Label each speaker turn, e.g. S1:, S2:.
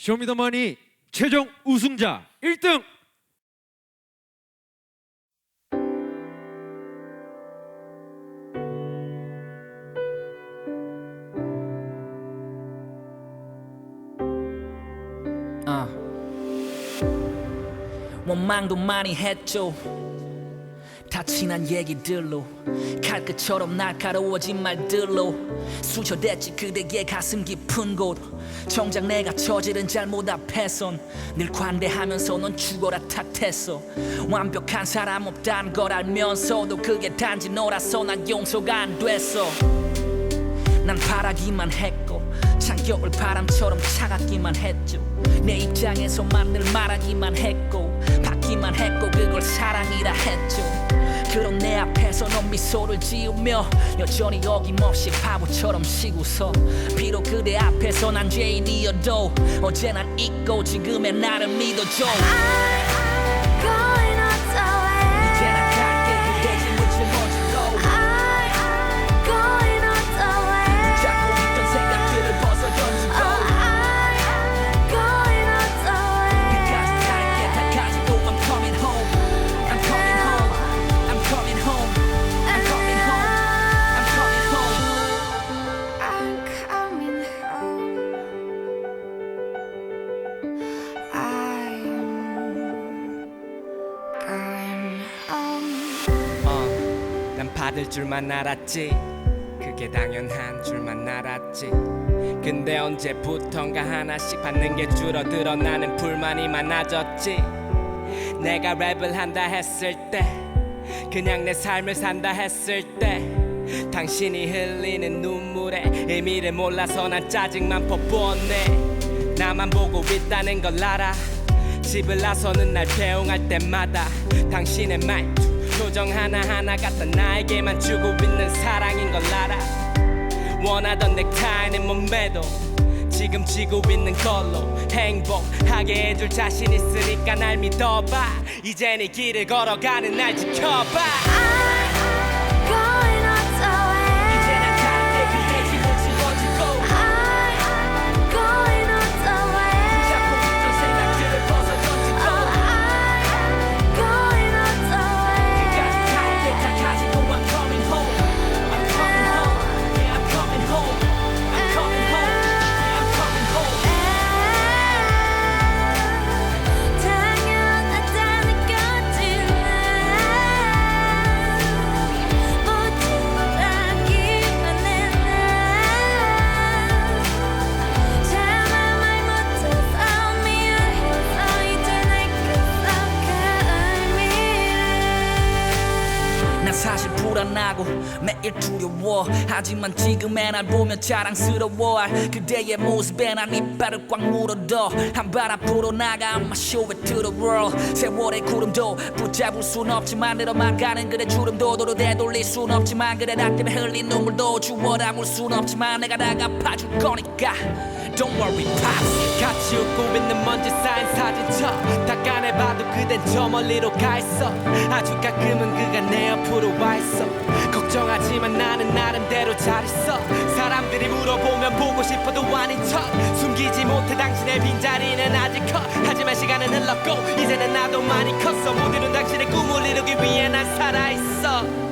S1: 쇼미더머니 최종 우승자 1등
S2: 어. 원망도 많이 했죠 다 친한 얘기들로 칼끝처럼 날카로워진 말들로 수저댔지 그대의 가슴 깊은 곳. 정작 내가 저지른 잘못 앞에선 늘 관대하면서 넌 죽어라 탓했어. 완벽한 사람 없단 걸 알면서도 그게 단지 너라서 난 용서가 안 됐어. 난 바라기만 했고 찬겨울 바람처럼 차갑기만 했죠. 내 입장에서만 늘 말하기만 했고 받기만 했고 그걸 사랑이라 했죠 그런 내 앞에서 넌 미소를 지으며 여전히 어김없이 바보처럼 쉬고서 비록 그대 앞에서 난 죄인이어도 어제 난 잊고 지금의 나를 믿어줘
S3: 받을 줄만 알았지. 그게 당연한 줄만 알았지. 근데 언제부턴가 하나씩 받는 게 줄어들어 나는 불만이 많아졌지. 내가 랩을 한다 했을 때 그냥 내 삶을 산다 했을 때 당신이 흘리는 눈물에 의미를 몰라서 난 짜증만 퍼부었네. 나만 보고 있다는 걸 알아. 집을 나서는 날 배웅할 때마다 당신의 말투 표정 하나하나가 다 나에게만 주고 있는 사랑인 걸 알아. 원하던 넥타이는 몸매도 지금 지고 있는 걸로 행복하게 해줄 자신 있으니까 날 믿어봐. 이제 네 길을 걸어가는 날 지켜봐
S2: 하고 매일 두려워. 하지만 지금의 날 보면 자랑스러워. 그대의 모습에 난 이빨을 꽉 물어도 한발 앞으로 나가 I'ma show it to the world 세월의 구름도 붙잡을 순 없지만 내려만 가는 그대 주름도 도로 되돌릴 순 없지만 그대 나 때문에 흘린 눈물도 주워다 물순 없지만 내가 다 갚아줄 거니까. Don't worry pops
S3: 같이 웃고 있는 먼지 쌓인 사진첩 닦아내봐도 그댄 저 멀리로 가 있어. 아주 가끔은 그가 내 옆으로 와 있어 보고 싶어도 아닌 척. 숨기지 못해 당신의 빈자리는 아직 커. 하지만 시간은 흘렀고 이제는 나도 많이 컸어. 모두는 당신의 꿈을 이루기 위해 난 살아있어